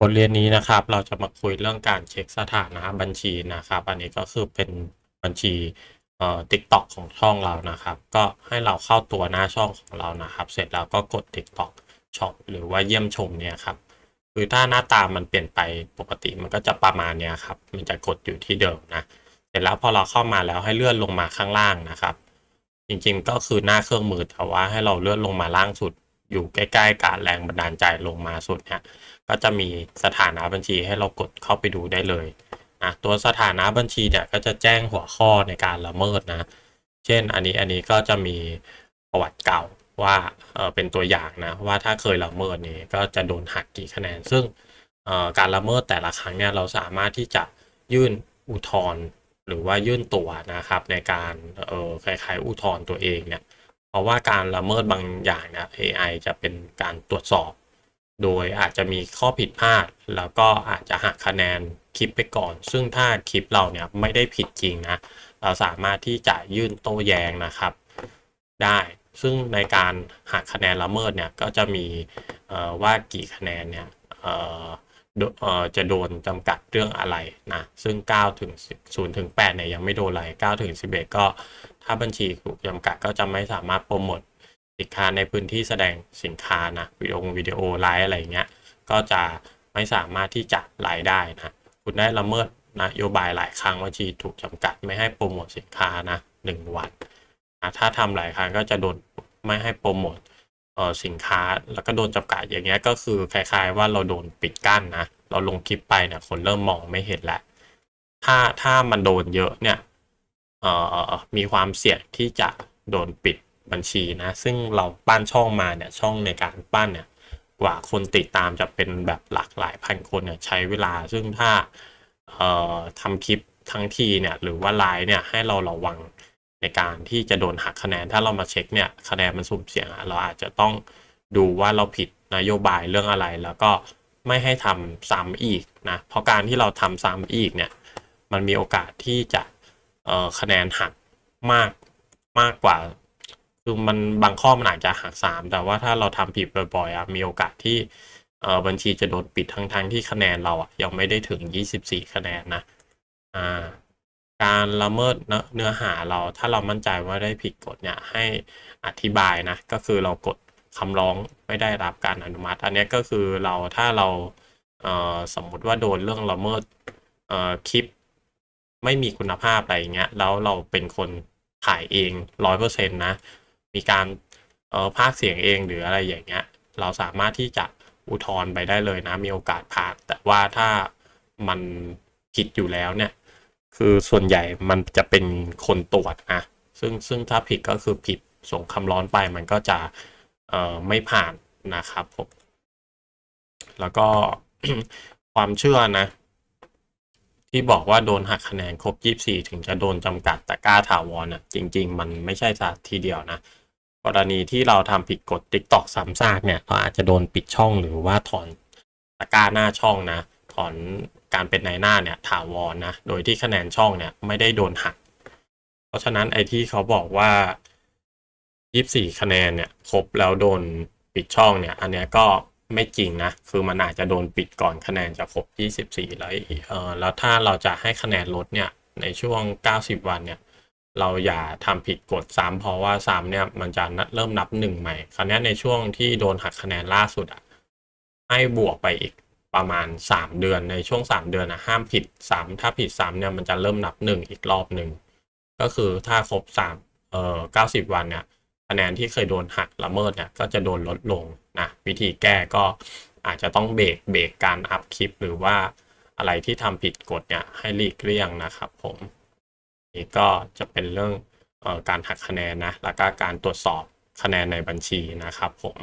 บทเรียนนี้นะครับเราจะมาคุยเรื่องการเช็คสถานะบัญชีนะครับ อันนี้ก็คือเป็นบัญชีเอ่อ TikTok ของช่องเรานะครับ ก็ให้เราเข้าตัวหน้าช่องของเรานะครับ เสร็จแล้วก็กด TikTok Shop หรือว่าเยี่ยมชมเนี่ยครับคือถ้าหน้าตามันเปลี่ยนไปปกติมันก็จะประมาณเนี้ยครับมันจะกดอยู่ที่เดิมนะเสร็จแล้วพอเราเข้ามาแล้วให้เลื่อนลงมาข้างล่างนะครับ จริงๆก็คือหน้าเครื่องมือแต่ว่าให้เราเลื่อนลงมาล่างสุด อยู่ใกล้ๆกับแรงบันดาลใจลงมาสุดเนี่ย ก็จะมีสถานะบัญชีให้เรากดเข้าไปดูได้เลยนะตัวสถานะบัญชีเนี่ยก็จะแจ้งหัวข้อในการละเมิดนะ เช่นอันนี้อันนี้ก็จะมีประวัติเก่าว่าเออเป็นตัวอย่างนะว่าถ้าเคยละเมิดนี่ก็จะโดนหักกี่คะแนน ซึ่งการละเมิดแต่ละครั้งเนี่ยเราสามารถที่จะยื่นอุทธรณ์หรือว่ายื่นตัวนะครับในการเออคล้ายๆอุทธรณ์ตัวเองเนี่ยเพราะว่าการละเมิดบางอย่างเนี่ย AI จะเป็นการตรวจสอบ โดยอาจจะมีข้อผิดพลาด แล้วก็อาจจะหักคะแนนคลิปไปก่อน ซึ่งถ้าคลิปเราเนี่ยไม่ได้ผิดจริงนะ เราสามารถที่จะยื่นโต้แย้งนะครับ ได้ ซึ่งในการหักคะแนนละเมิดเนี่ยก็จะมีว่ากี่คะแนนเนี่ยจะโดนจำกัดเรื่องอะไรนะ ซึ่ง9ถึง0ถึง8เนี่ยยังไม่โดนอะไร9ถึง11 ก็ถ้าบัญชีถูกจำกัดก็จะไม่สามารถโปรโมท สินค้าในพื้นที่แสดงสินค้านะวิดีโอวิดีโอไลฟ์อะไรเงี้ยก็จะไม่สามารถที่จะไลฟ์ได้นะคุณได้ละเมิดนโยบายหลายครั้งบัญชีถูกจำกัดไม่ให้โปรโมทสินค้านะหนึ่งวันนะถ้าทำหลายครั้งก็จะโดนไม่ให้โปรโมทเออสินค้าแล้วก็โดนจำกัดอย่างเงี้ยก็คือคล้ายๆ ว่าเราโดนปิดกั้นนะเราลงคลิปไปเนี่ยคนเริ่มมองไม่เห็นแล้วถ้าถ้ามันโดนเยอะเนี่ยเออมีความเสี่ยงที่จะโดนปิด บัญชีนะ ซึ่งเราปั้นช่องมาเนี่ยช่องในการปั้นเนี่ยกว่าคนติดตามจะเป็นแบบหลากหลายพันคนเนี่ยใช้เวลา ซึ่งถ้าทำคลิปทั้งทีเนี่ยหรือว่าไลฟ์เนี่ยให้เราระวังในการที่จะโดนหักคะแนน ถ้าเรามาเช็คเนี่ยคะแนนมันสุ่มเสี่ยงเราอาจจะต้องดูว่าเราผิดนโยบายเรื่องอะไร แล้วก็ไม่ให้ทำซ้ำอีกนะเพราะการที่เราทำซ้ำอีกเนี่ยมันมีโอกาสที่จะคะแนนหักมากมากกว่า คือมันบางข้อมันอาจจะหักสามแต่ว่าถ้าเราทำผิดบ่อยๆอมีโอกาสที่เบัญชีจะโดนปิดทั้งๆที่คะแนนเราอะยังไม่ได้ถึง 24 คะแนนนะอ่าการละเมิดเนื้อหาเราถ้าเรามั่นใจว่าได้ผิดกฎเนี่ยให้อธิบายนะก็คือเรากดคำร้องไม่ได้รับการอนุมัติ อันนี้ก็คือเราถ้าเราเสมมุติว่าโดนเรื่องละเมิดคลิป ไม่มีคุณภาพอะไรเงี้ยแล้วเราเป็นคนถ่ายเองร้อยเปอร์เซ็นต์นะ มีการเอ่อพากเสียงเองหรืออะไรอย่างเงี้ย เราสามารถที่จะอุทธรณ์ไปได้เลยนะ มีโอกาสพากย์แต่ว่าถ้ามันผิดอยู่แล้วเนี่ย คือส่วนใหญ่มันจะเป็นคนตรวจนะซึ่งซึ่งถ้าผิดก็คือผิดส่งคำร้อนไปมันก็จะเอ่อไม่ผ่านนะครับผมแล้วก็ความเชื่อนะ ที่บอกว่าโดนหักคะแนนครบ 24 ถึงจะโดนจำกัดแต่กล้าถาวรน่ะจริง ๆ มันไม่ใช่ซะทีเดียวนะ กรณีที่เราทำผิดกฎ TikTok ซ้ำซากเนี่ยเราอาจจะโดนปิดช่องหรือว่าถอนตะกร้าหน้าช่องนะ ถอนการเป็นนายหน้าเนี่ยถาวรนะ โดยที่คะแนนช่องเนี่ยไม่ได้โดนหัก เพราะฉะนั้นไอ้ที่เขาบอกว่า 24 คะแนนเนี่ยครบแล้วโดนปิดช่องเนี่ย อันเนี้ยก็ไม่จริงนะ คือมันอาจจะโดนปิดก่อนคะแนนจะครบ 24 แล้วอีกเออแล้วถ้าเราจะให้คะแนนลดเนี่ยในช่วง 90 วันเนี่ย เราอย่าทำผิดกฎซ้ำเพราะว่าซ้ำเนี่ยมันจะเริ่มนับหนึ่งใหม่ คราวนี้ในช่วงที่โดนหักคะแนนล่าสุดอะให้บวกไปอีกประมาณ 3 เดือนในช่วง 3 เดือนนะห้ามผิดซ้ำถ้าผิดซ้ำเนี่ยมันจะเริ่มนับหนึ่งอีกรอบหนึ่งก็คือถ้าครบ3เอ่อ90 วันเนี่ยคะแนนที่เคยโดนหักละเมิดเนี่ยก็จะโดนลดลงนะวิธีแก้ก็อาจจะต้องเบรกเบรกการอัพคลิป หรือว่าอะไรที่ทำผิดกฎเนี่ยให้หลีกเลี่ยงนะครับผม ก็จะเป็นเรื่องการหักคะแนนนะแล้วก็การตรวจสอบคะแนนในบัญชีนะครับผม